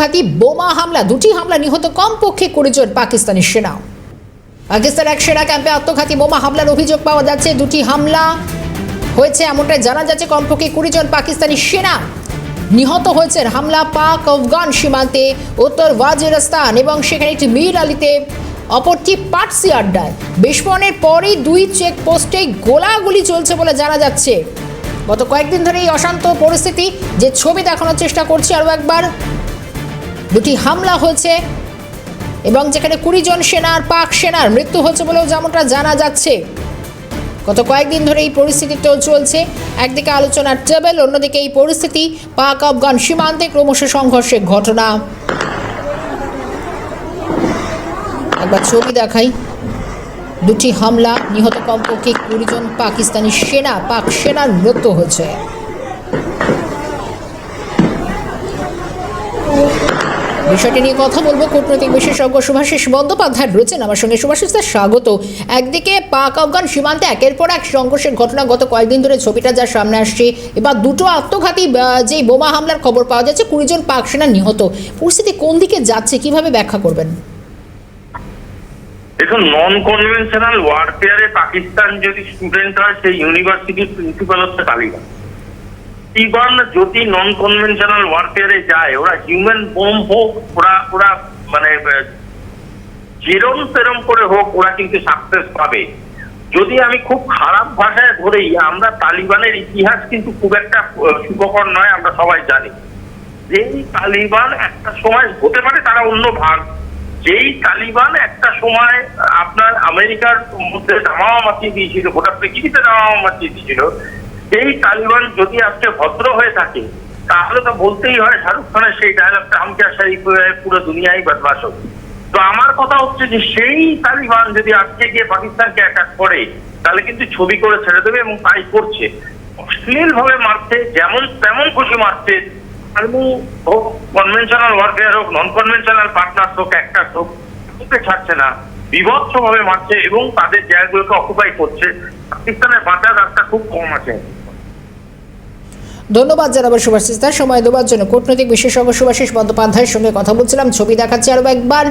হাতি বোমা হামলা, দুটি হামলা নিহত কমপক্ষে কুড়ি জন পাকিস্তানি সেনা। পাকিস্তান এক সেনা ক্যাম্পে আত্মঘাতী বোমা হামলার অভিযোগ পাওয়া যাচ্ছে। দুটি হামলা হয়েছে এমনটাই জানা যাচ্ছে, কমপক্ষে কুড়ি জন পাকিস্তানি সেনা নিহত হয়েছেন। হামলা পাক, আফগান সীমান্তে উত্তর ওয়াজিরিস্তান এবং সেখানে একটি মীর আলিতে, অপরটি পাটসি আড্ডায়। বিস্ফোরণের পরেই দুই চেকপোস্টে গোলাগুলি চলছে বলে জানা যাচ্ছে। গত কয়েকদিন ধরে এই অশান্ত পরিস্থিতি, যে ছবি দেখানোর চেষ্টা করছি আরও একবার। দুটি হামলা হয়েছে এবং যেখানে কুড়ি জন সেনার, পাক সেনার মৃত্যু হচ্ছে বলেও যেমনটা জানা যাচ্ছে। গত কয়েকদিন ধরে এই পরিস্থিতিটাও চলছে। একদিকে আলোচনার টেবিল, অন্যদিকে এই পরিস্থিতি। পাক, আফগান সীমান্তে ক্রমশ সংঘর্ষের ঘটনা। একবার ছবি দেখাই। দুটি হামলা, নিহত কমপক্ষে কুড়ি জন পাকিস্তানি সেনা, পাক সেনার মৃত্যু হয়েছে। বিষয়টি নিয়ে কথা বলব কূটনৈতিক বিশেষজ্ঞ সুভাষিস বন্দ্যোপাধ্যায় রয়েছেন। আমার সঙ্গে সুভাষিস স্যার স্বাগত। একদিকে পাক আফগান সীমান্তে একের পর এক সংঘর্ষের ঘটনা গত কয়েকদিন ধরে ছবিটা যার সামনে আসছে। এবার দুটো আত্মঘাতী যে বোমা হামলার খবর পাওয়া যাচ্ছে, কুড়ি জন পাক সেনা নিহত। পরিস্থিতি কোন দিকে যাচ্ছে, কীভাবে ব্যাখ্যা করবেন? দেখুন নন কনভেনশনাল ওয়ারফেয়ারে পাকিস্তান যদি স্টুডেন্ট হয়, সেই ইউনিভার্সিটির প্রিন্সিপাল হচ্ছে তালিবান। ইভান যদি নন কনভেনশনাল ওয়ারফেয়ারে যায়, ওরা হিউম্যান বোম হোক, ওরা ওরা মানে যেরম তেরম করে হোক, ওরা কিন্তু সাকসেস পাবে। যদি আমি খুব খারাপ ভাষায় ধরেই, আমরা তালিবানের ইতিহাস কিন্তু খুব একটা সুখকর নয়, আমরা সবাই জানি। যেই তালিবান একটা সময়, হতে পারে তারা অন্য ভাগ, যেই তালিবান একটা সময়, আপনার আমেরিকার মধ্যে দামামা মাতিয়ে দিয়েছিল, গোটা পৃথিবীতে দামামা মাতিয়ে দিয়েছিল সেই তালিবান যদি আজকে ভদ্র হয়ে থাকে, তাহলে তো বলতেই হয় শাহরুখ খানের সেই ডায়লগটা আমকে সেই পুরো দুনিয়ায় বদমাশ হবে। তো আমার কথা হচ্ছে যে সেই তালিবান যদি আজকে গিয়ে পাকিস্তানকে অ্যাটাক করে, তাহলে কিন্তু ছবি করে ছেড়ে দেবে এবং তাই করছে। অশ্লীল ভাবে মারছে, যেমন তেমন খুশি মারছে, আর্মি হোক কনভেনশনাল ওয়ারফেয়ার হোক নন কনভেনশনাল পার্টনার হোক একটা হোক ছাড়ছে না বিভৎস ভাবে মারছে এবং তাদের জায়গাগুলোকে অকুপাই করছে। পাকিস্তানের বাঁচার রাস্তা খুব কম আছে। ধন্যবাদ জানাব শুভাশিস দাস সময় দেওয়ার জন্য কূটনৈতিক বিশেষজ্ঞ শুভাশিস বন্দ্যোপাধ্যায়ের সঙ্গে কথা বলছিলাম। ছবি দেখাচ্ছি আরও একবার।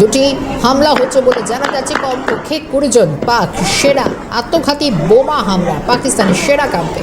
দুটি হামলা হচ্ছে বলে জানা যাচ্ছে। কমপক্ষে কুড়িজন পাক সেরা আত্মঘাতী বোমা হামলা, পাকিস্তানের সেরা ক্যাম্পে।